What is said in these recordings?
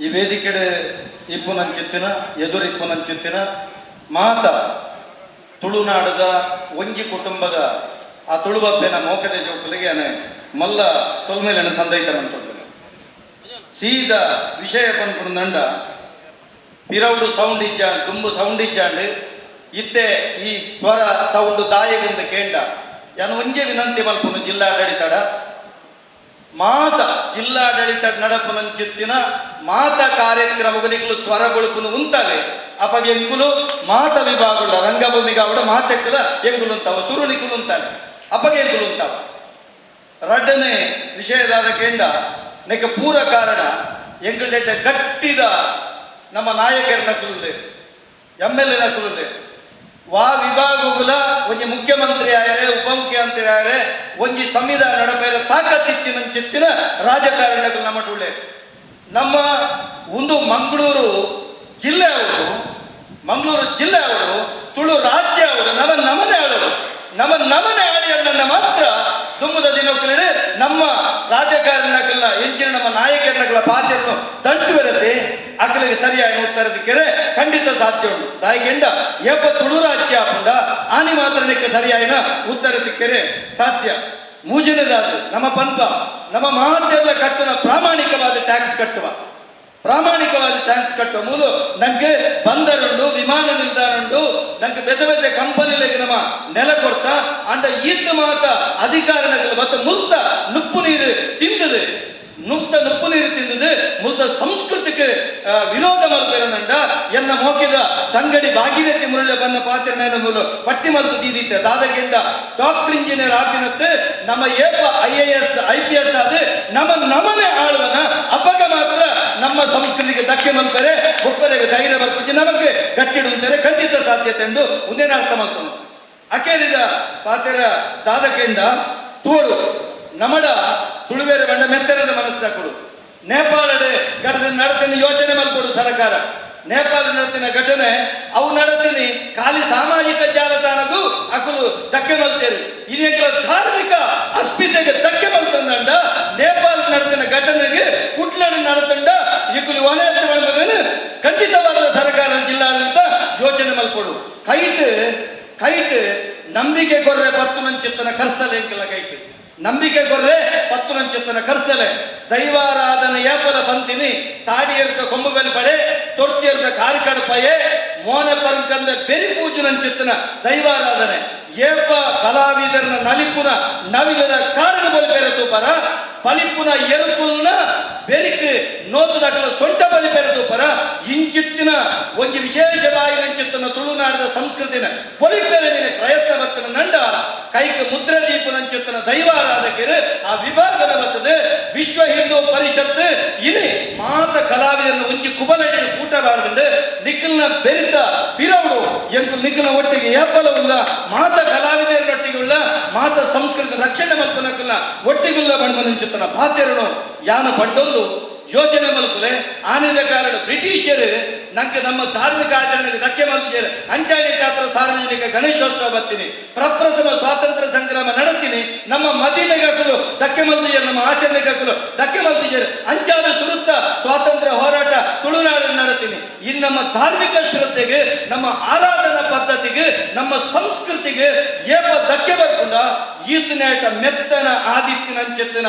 ಈ ವೇದಿಕೆಡೆ ಇಪ್ಪುನಂಚಿತ್ತಿನ, ಎದುರಿಪ್ಪುನಂಚಿತ್ತಿನ ಮಾತ ತುಳುನಾಡದ ಒಂಜಿ ಕುಟುಂಬದ ಆ ತುಳುವಪ್ಪೆನ ಮೋಕದ ಜೋಕುಲಿಗೆ ಮಲ್ಲ ಸೊಲ್ಮೇಲೆನ ಸಂದೈತನಂತ ಸೀದಾ ವಿಷಯ ಪನ್ಪುಂದಂಡ ಪಿರೌಡು ಸೌಂಡ್ ಇಜ್ಜ ದುಂಬು ಸೌಂಡ್ ಇಜ್ಜಾಂಡ್ ಇತ್ತೆ ಈ ಸ್ವರ ಸೌಂಡ್ ದಾಯಗಿಂದ ಕೇಂಡ ಯಾನು ಒಂಜೆ ವಿನಂತಿ ಮಲ್ಪುನು ಜಿಲ್ಲಾಡಳಿತಡ. ಮಾತ ಜಿಲ್ಲಾಡಳಿತ ನಡಪುನಂಚಿತ್ತಿನ ಮಾತ ಕಾರ್ಯಕ್ರಮಗಳಿಗೂ ಸ್ವರ ಗೊಳುಪುನು ಉಂತಲೆ ಅಪಗೆ ಎಂಕುಲು ಮಾತ ವಿಭಾಗಗಳ ರಂಗಭೂಮಿಗ ಅವಡ ಮಾತೆಕ್ಕಲ ಎಂಗುಲು ಉಂತಾವ ಸುರುಣಿಕುಲು ಉಂತಾನೆ ಅಪಗೆ ಎಂಕುಲು ಉಂಟಾವ ರಡ್ಡನೆ ವಿಷಯದಾದ ಕೇಂದ್ರ ನೆಕ ಪೂರ ಕಾರಣ ಎಂಕಲ್ಡೆಡ್ಡ ಗಟ್ಟಿದ ನಮ್ಮ ನಾಯಕರನ್ನ ಕುಲುಲೆ ಎಂ ಎಲ್ ಎನ ಕುಲುಲೆ ವಾ ವಿಭಾಗಗುಲ ಒಂಜಿ ಮುಖ್ಯಮಂತ್ರಿ ಆಯರೆ ಉಪಮುಖ್ಯಮಂತ್ರಿ ಆಯರೆ ಒಂಜಿ ಸಂವಿಧಾನ ನಡಪೇರ ತಾಕತ್ತಿತ್ತಿನ ಚಿತ್ತಿನ ರಾಜಕಾರಣಗಳು ನಮ್ಮ ಟುಳ್ಳೆ. ನಮ್ಮ ಒಂದು ಮಂಗಳೂರು ಜಿಲ್ಲೆ ಅವರು, ಮಂಗಳೂರು ಜಿಲ್ಲೆ ಅವರು, ತುಳು ರಾಜ್ಯ ಅವರು ನಮ್ಮ ನಮನೆ ಆಳರು ನಮ್ಮ ನಮನೆ ಆಳಿಯನ್ನ ಮಾತ್ರ ತುಂಬದ ದಿನಕ್ಕೆ ನಮ್ಮ ರಾಜಕಾರಣಗಳ ಎಂಚಿನ ನಮ್ಮ ನಾಯಕರಗಳ ಬಾಧ್ಯತೆ ತಂಟು ಬರದೆ ಅಕಲಿಗೆ ಸರಿಯಾಗಿ ಉತ್ತರದಿಕ್ಕರೆ ಖಂಡಿತ ಸಾಧ್ಯ ಉಂಟು. ತಾಯಿಗೆಂಡ ಏಪ ತುಳುರ ರಾಜ್ಯ ಆಪುಂಡ ಆನಿ ಮಾತ್ರ ನಿಕ್ಕ ಉತ್ತರ ಉತ್ತರದಿಕ್ಕರೆ ಸಾಧ್ಯ. ಮೂಜನೆದಾದ್ರು, ನಮ್ಮ ಪಂಪ ನಮ್ಮ ಮಹತ್ಯದ ಕಟ್ಟುವ ಪ್ರಾಮಾಣಿಕವಾದ ಟ್ಯಾಕ್ಸ್ ಕಟ್ಟುವ. ಪ್ರಾಮಾಣಿಕವಾದ ಟ್ಯಾಕ್ಸ್ ಕಟ್ಟುವ ಮೂಲ ನಂಗೆ ಬಂದರುಂಡು, ವಿಮಾನ ನಿಲ್ದಾಣ ಉಂಡು ನಂಗೆ ಬೆದ ಬೆದ ಕಂಪನಿಗಳಿಗೆ ನಮ್ಮ ನೆಲ ಕೊಡ್ತ, ಅಂಡ ಈತ ಮಾತ ಅಧಿಕಾರಿಗಳು ಮತ್ತು ಮುಕ್ತ ನುಪ್ಪು ನೀರು ತಿಂದದು. ನುಕ್ತ ನುಪ್ಪು ನೀರು ತಿಂದದು ಮುಲ್ದ ಸಂಸ್ಕೃತಿಗೆ ವಿರೋಧ ಮಲ್ಪೇರನಂಡ ಎನ್ನ ಮೋಕಿದ ತಂಗಡಿ ಭಾಗೀರಥಿ ಮುರಳಿ ಬಂದ ಪಾತ್ರನ ಮೂಲು ಪಟ್ಟಿ ಮಲ್ತು ದೀದಿತ್ತೆ ದಾದಗೆಂಡ ಡಾಕ್ಟರ್ ಇಂಜಿನಿಯರ್ ಆಗಿನತ್ತೆ ನಮ್ಮ ಏಪ I A S, I P S ಆದ ನಮ್ಮ ನಮನೆ ಆಳುವನ ಅಪಗ ಮಾತ್ರ ನಮ್ಮ ಸಂಸ್ಕೃತಿಗೆ ಧಕ್ಕೆ ಮಲ್ತಾರೆ ಒಬ್ಬರಿಗೆ ಧೈರ್ಯ ಬರ್ಪುಜಿ ನಮಗೆ ಕಟ್ಟಿಡುತ್ತಾರೆ ಖಂಡಿತ ಸಾಧ್ಯತೆ ಎಂದು ಮುಂದೇನ ಅರ್ಥ ಮಾಡ್ತಾನೆ ಅಕೇರಿದ ಪಾತ್ರ ದಾದಕೆಂಡ ತೋಡು ನಮಡ ತುಳುವೇರು ಬಂಡ ಮೆತ್ತರದ ಮನಸ್ಸು ಕೊಡು. ನೇಪಾಳದ ಘಟನೆ ನಡತಿನ ಯೋಚನೆ ಮಲ್ಕೊಡು ಸರ್ಕಾರ. ನೇಪಾಳ ನಡತಿನ ಘಟನೆ, ಅವು ನಡತಿನಿ ಖಾಲಿ ಸಾಮಾಜಿಕ ಜಾಲತಾಣಕ್ಕೂ ಅಕಲು ಧಕ್ಕೆ ಮಲ್ತೇರು. ಇನ್ನೇಕಲ ಧಾರ್ಮಿಕ ಅಸ್ಮಿತೆಗೆ ಧಕ್ಕೆ ಮಲ್ತಂದಂಡ ನೇಪಾಳ ನಡತಿನ ಘಟನೆಗೆ ಕುಟ್ಲಣ ನಡತಂಡ ಇಕಲು ಒಲೆ ಎತ್ತುಕೊಂಡು ಖಂಡಿತವಾದ ಸರ್ಕಾರ ಜಿಲ್ಲಾಡಳಿತ ಯೋಚನೆ ಮಲ್ಕೊಡು. ಕೈಟ್ ಕೈಟ್, ನಂಬಿಕೆ ಕೊರ್ರೆ ಪತ್ತು ಮಂಚಿತ್ತನ ಕರ್ಸಲೇ ಕೈಟ್. ನಂಬಿಕೆ ಕೊರ್ರೆ ಪತ್ತು ನಂಚಿತ್ತನ ಕರ್ಸಲೆ ದೈವಾರಾಧನ ಏಪಲ ಪಂತಿನಿ ತಾಡಿಯರ್ದ ಕೊಂಬುಬೆಲ್ ಪಡೆ ತೊರ್ತಿಯರ್ದ ಕಾರ್ಕಡ ಪಯೆ ಮೋನ ಪರಂಕಂದ ಬೆರಿ ಪೂಜು ನಂಚಿತ್ತನ ದೈವಾರಾಧನೆ ಏಪ ಕಲಾವಿದರನ ನಲಿಪುನ ನವಿಲದ ಕಾರಣ ಬಲಿ ಬೆರೆತು ಪರ ಪಲಿಪುನ ಎರುಕುಲ್ನ ಬೆರಿಕ್ ನೋತು ದಾಖಲ ಸೊಂಟ ಬಲಿ ಬೆರೆದು ಪರ ಇಂಚಿತ್ತಿನ ಒಂದು ವಿಶೇಷವಾಗಿ ನಂಚಿತ್ತನ ತುಳುನಾಡದ ಸಂಸ್ಕೃತಿನ ಪೊಲಿಪೆರವಿನ ಪ್ರಯತ್ನ ಬರ್ತನ ನಂಡ ಕೈಕ ಮುದ್ರ ದೀಪ ನಂಚಿತ್ತನ ದೈವಾರಾಧಕರು ಆ ವಿಭಾಗದ ಬರ್ತದೆ ವಿಶ್ವ ಹಿಂದೂ ಪರಿಷತ್ ಇನಿ ಮಾತ ಕಲಾವಿದರನ್ನು ಒಂಜಿ ಕುಬಲಡಿನ ಕೂಟ ಬಾಡದಂಡು ನಿಖಲ್ನ ಬೆರಿತ ಪಿರವಡು ಎಂದು ನಿಖಲ್ನ ಒಟ್ಟಿಗೆ ಉಲ್ಲ ಮಾತ ಉಳ್ಳ ಮಾತ ಸಂಸ್ಕೃತಿ ರಕ್ಷಣೆ ಮಲ್ಪನಕಲ್ಲ, ಒಟ್ಟಿಗುಲ್ಲ ಬಣ್ಣ ನಂಚಿತ್ತನ ಪಾತೆರನು ಯಾನ ಬಂಡೊಂದು ಯೋಚನೆ ಮಲ್ಪಲೆ, ಆನಿದ ಕಾರಣ ಬ್ರಿಟಿಷರು ನಂಗೆ ನಮ್ಮ ಧಾರ್ಮಿಕ ಆಚರಣೆಗೆ ಧಕ್ಕೆ ಮಲ್ತಿದ್ದಾರೆ. ಅಂಜಾನಿ ಗಾತ್ರ ಸಾರ್ವಜನಿಕ ಗಣೇಶೋತ್ಸವ ಬರ್ತೀನಿ. ಪ್ರಪ್ರಥಮ ಸ್ವಾತಂತ್ರ್ಯ ಸಂಗ್ರಾಮ ನಡತೀನಿ ನಮ್ಮ ಮದಿಮೆಗಾಕಲು ಧಕ್ಕೆ ಮಲ್ತಿದ್ದಾರೆ, ನಮ್ಮ ಆಚರಣೆಗಾಕಲು ಧಕ್ಕೆ ಮಲ್ತಿದ್ದಾರೆ. ಅಂಚಾದ ಸುರುತ್ತ ಸ್ವಾತಂತ್ರ್ಯ ಹೋರಾಟ ತುಳುನಾಡು ನಡತೀನಿ. ಇನ್ನು ನಮ್ಮ ಧಾರ್ಮಿಕ ಶ್ರದ್ಧೆಗೆ, ನಮ್ಮ ಆರಾಧನಾ ಪದ್ಧತಿಗೆ, ನಮ್ಮ ಸಂಸ್ಕೃತಿಗೆ ಏಪ ಧಕ್ಕೆ ಬರ್ಕೊಂಡ ಈತನೇಟ ಮೆತ್ತನ ಆದಿತ್ಯನ ಅಂಚೆತ್ತಿನ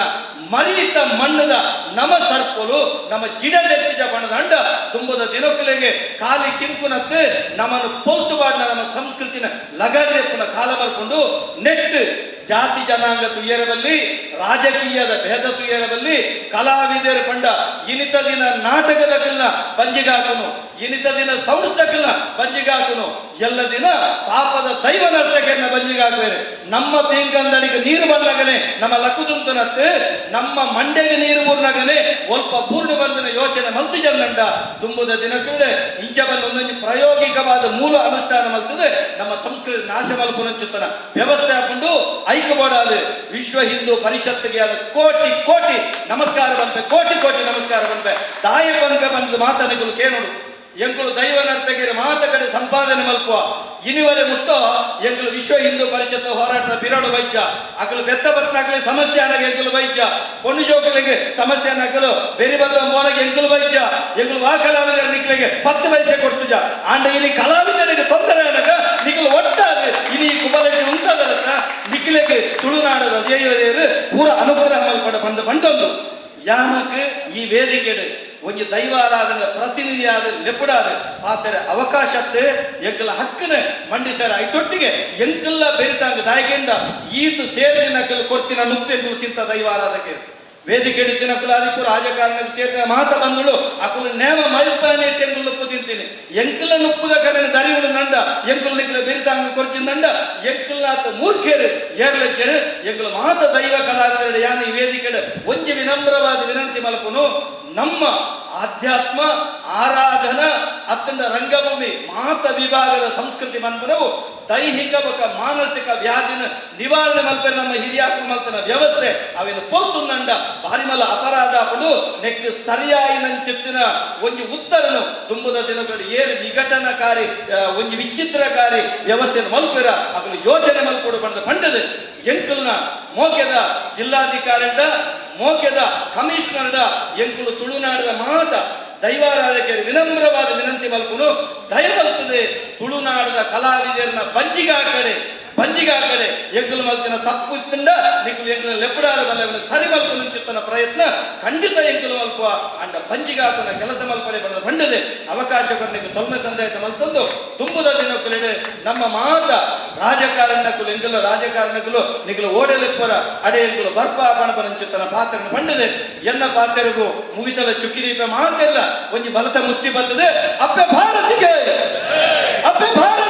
ಮರಿತ ಮಣ್ಣದ ನಮ ಸರ್ಪಲು ನಮ್ಮ ಜಿಡದೆತ್ತಿಜ ಬಣ್ಣದ ಅಂಡ ತುಂಬದ ದಿನಕಲೆಗೆ ಕಾಲಿ ಕಿಂಕುನತ್ತೆ ನಮ್ಮನ್ನು ಪೊಲ್ತು ಬಾಡಿನ ನಮ್ಮ ಸಂಸ್ಕೃತಿನ ಲಗಡ್ರೆಪ್ಪನ ಕಾಲ ಬರ್ಕೊಂಡು ನೆಟ್ ಜಾತಿ ಜನಾಂಗ ತುಯ್ಯರಬಲ್ಲಿ, ರಾಜಕೀಯದ ಭೇದ ತುಯ್ಯರಬಲ್ಲಿ, ಕಲಾವಿದರ ಪಂಡ ಇನಿತ ದಿನ ನಾಟಕದಕಲ್ನ ಬಂಜಿಗಾಕನು ಇನಿತ ದಿನ ಸಂಸ್ಥಕಲ್ನ ಬಂಜಿಗಾಕನು. ಎಲ್ಲ ದಿನ ಪಾಪದ ದೈವ ನರ್ತಕೆಯನ್ನು ಬಂದಿಗಾಗ್ಬೇರೆ ನಮ್ಮ ಪೀಂಗಂದಡಿಗೆ ನೀರು ಬಂದಾಗನೆ ನಮ್ಮ ಲಕ್ಕುದುಂತನತ್ತೆ ನಮ್ಮ ಮಂಡೆಗೆ ನೀರು ಮೂರ್ನಾಗನೆ ಸ್ವಲ್ಪ ಪೂರ್ಣ ಬಂದನ ಯೋಚನೆ ಮಲ್ತು ಜನ್ನಂಡ ತುಂಬುದ ಕೂಡ ಇಂಚ ಬಂದ ಒಂದೊಂದು ಪ್ರಾಯೋಗಿಕವಾದ ಮೂಲ ಅನುಷ್ಠಾನ ಮಲ್ತದೆ. ನಮ್ಮ ಸಂಸ್ಕೃತಿ ನಾಶ ಮಲ್ಪುನಂಚುತ್ತನ. ವ್ಯವಸ್ಥೆ ಹಾಕೊಂಡು ಐಕ್ಯಬೋಡಾದು ವಿಶ್ವ ಹಿಂದೂ ಪರಿಷತ್ತಿಗೆ ಆದ ಕೋಟಿ ಕೋಟಿ ನಮಸ್ಕಾರ ಬಂತೆ, ಕೋಟಿ ಕೋಟಿ ನಮಸ್ಕಾರ ಬಂತೆ. ತಾಯಿ ಬಂದ ಬಂದು ಮಾತನಿಗಳು ಕೇಳೋಡು ಎಂಕುಲು ದೈವ ನರ್ತಕಿರ ಮಾತ ಕಡೆ ಸಂಪಾದನೆ ಮಲ್ಪುವ. ಇನಿವರೆ ಮುಟ್ಟೋ ಎಂಕುಲು ವಿಶ್ವ ಹಿಂದೂ ಪರಿಷತ್ ಹೋರಾಟದ ಬಿರಾಡು ವೈದ್ಯ. ಅಕಲು ಬೆತ್ತ ಬತ್ನಾಕಲಿ ಸಮಸ್ಯೆ ಅನಗೆ ಎಂಕುಲು ವೈದ್ಯ. ಪೊಣ್ಣು ಜೋಕಲಿಗೆ ಸಮಸ್ಯೆ ಅನಕಲು ಬೆರಿ ಬದ್ದ ಮೋನಗೆ ಎಂಕುಲು ವೈದ್ಯ. ಎಂಕುಲು ವಾ ಕಲಾವಿದರ ನಿಕ್ಲಿಗೆ ಪತ್ತು ಪೈಸೆ ಕೊಡ್ತುಜ ಆಂಡ ಇಲ್ಲಿ ಕಲಾವಿದರಿಗೆ ತೊಂದರೆ ಅನಕ ನಿಖಲು ಒಟ್ಟಾಗಿ ಇಲ್ಲಿ ಕುಬಲಟಿ ಉಂಟಾದ ನಿಖಿಲೆಗೆ ತುಳುನಾಡದ ದೇವದೇವರು ಪೂರ ಅನುಗ್ರಹ ಮಲ್ಪಡ ಬಂದ ಬಂದೊಂದು. ಯಾಮಕ್ ಈ ವೇದಿಕೆಡು ಒಂಜಿ ದೈವಾರಾಧನ ಪ್ರತಿನಿಧಿಯಾದ ನೆಪುಡಾದ ಆತರ ಅವಕಾಶತ್ತೆ, ಎಂಕಲ ಹಕ್ಕನ ಮಂಡಿಸರ ಐತೊಟ್ಟಿಗೆ ಎಂಕಲ್ಲ ಬೆರಿತಾಂಗ ದಾಯಕೆಂಡ ಈತು ಸೇರಿದ ನಕಲು ನುಪ್ಪೆ ನುಪ್ಪು ಎಂಕಲು ತಿಂತ ವೇದಿಕೆ ತಿನ್ನಕುಲ ಅದಕ್ಕೂ ರಾಜಕಾರಣ ಸೇರಿದ ಮಾತ ಬಂದಳು ಅಕುಲು ನೇಮ ಮಲ್ಪನೆ ಎಂಕುಲು ನುಪ್ಪು ತಿಂತೀನಿ. ಎಂಕಲ ನುಪ್ಪುದ ಕರೆನ ದರಿವುಡು ನಂಡ ಎಂಕುಲು ನಿಕ್ಕಲ ಬೆರಿತಾಂಗ ಕೊಡ್ತಿಂದಂಡ ಆತ ಮೂರ್ಖೇರು, ಏರ್ಲೆಕ್ಕೇರು, ಎಂಕಲು ಮಾತ ದೈವ ಕಲಾವಿದರು ಯಾನಿ ಈ ವೇದಿಕೆಡು ಒಂಜಿ ವಿನಮ್ರವಾದ ವಿನಂತಿ ಮಲಪುನು, ನಮ್ಮ ಆಧ್ಯಾತ್ಮ, ಆರಾಧನ ಅತ್ತಂಡ ರಂಗಭೂಮಿ ಮಾತ ವಿಭಾಗದ ಸಂಸ್ಕೃತಿ ಮನ್ಪನವು ದೈಹಿಕ ಬಕ ಮಾನಸಿಕ ವ್ಯಾಧಿನ ನಿವಾರಣೆ ಮಲ್ಪನೆ ನಮ್ಮ ಹಿರಿಯಾಕ ಮಲ್ತನ ವ್ಯವಸ್ಥೆ. ಅವೇನು ಪೊತ್ತು ನಂಡ ಭಾರಿ ಮಲ್ಲ ಅಪರಾಧ ಪಡು ನೆಕ್ ಸರಿಯಾಗಿ ನಂಚಿತ್ತಿನ ಒಂಜಿ ಉತ್ತರನು. ತುಂಬುದ ದಿನಗಳು ಏನು ವಿಘಟನಕಾರಿ ಒಂದು ವಿಚಿತ್ರಕಾರಿ ವ್ಯವಸ್ಥೆಯನ್ನು ಮಲ್ಪಿರ ಅದನ್ನು ಯೋಚನೆ ಮಲ್ಪಡು ಬಂದ ಪಂಡದ ಎಂಕಲ್ನ ಮೋಕೆದ ಜಿಲ್ಲಾಧಿಕಾರಿಡ ಮೋಕೆದ ಕಮಿಷನರ್ದ ಎಂಕುಲು ತುಳುನಾಡದ ಮಾತ ದೈವಾರಾಧಕರು ವಿನಮ್ರವಾದ ವಿನಂತಿ ಮಲ್ಪುನು ದಯಮಲ್ತದೆ ತುಳುನಾಡದ ಕಲಾವಿದರನ್ನ ಬಂಜಿಗ ಆ ಕಡೆ. ಎಂಕುಲು ಮಲ್ತಿನ ತಪ್ಪು ತಿಂಡ ನಿಗಲು ಎಗ್ಗಲ ಬಲ್ಲವನ ಸರಿ ಮಲ್ಪು ನಿಂಚುತ್ತನ ಪ್ರಯತ್ನ, ಖಂಡಿತ ಎಂಕುಲು ಮಲ್ಪುವ ಅಂಡ ಬಂಜಿಗಾತನ ಕೆಲಸ ಮಲ್ಪಡೆ ಬಂದ ಬಂಡದೆ ಅವಕಾಶ ಕೊರನಿಗೆ ಸೊಲ್ಮೆ ತಂದಾಯ್ತ ಮಲ್ತಂದು, ತುಂಬುದ ದಿನಕ್ಕುಲೆಡೆ ನಮ್ಮ ಮಾತ ರಾಜಕಾರಣಕ್ಕೂ ಎಂಕಲು ರಾಜಕಾರಣಕ್ಕೂ ನಿಗಲು ಓಡಲೆಪ್ಪರ ಅಡೆ ಎಂಕಲು ಬರ್ಪ ತನ್ನ ಪಾತ್ರನ ಬಂಡದೆ ಎನ್ನ ಪಾತ್ರರಿಗೂ ಮುಗಿತಲ ಚುಕ್ಕಿದೀಪ ಮಾತೆಲ್ಲ ಒಂದು ಬಲತ ಮುಷ್ಟಿ ಬರ್ತದೆ ಅಪ್ಪೆ ಭಾರತಿಗೆ! ಅಪ್ಪೆ ಭಾರತ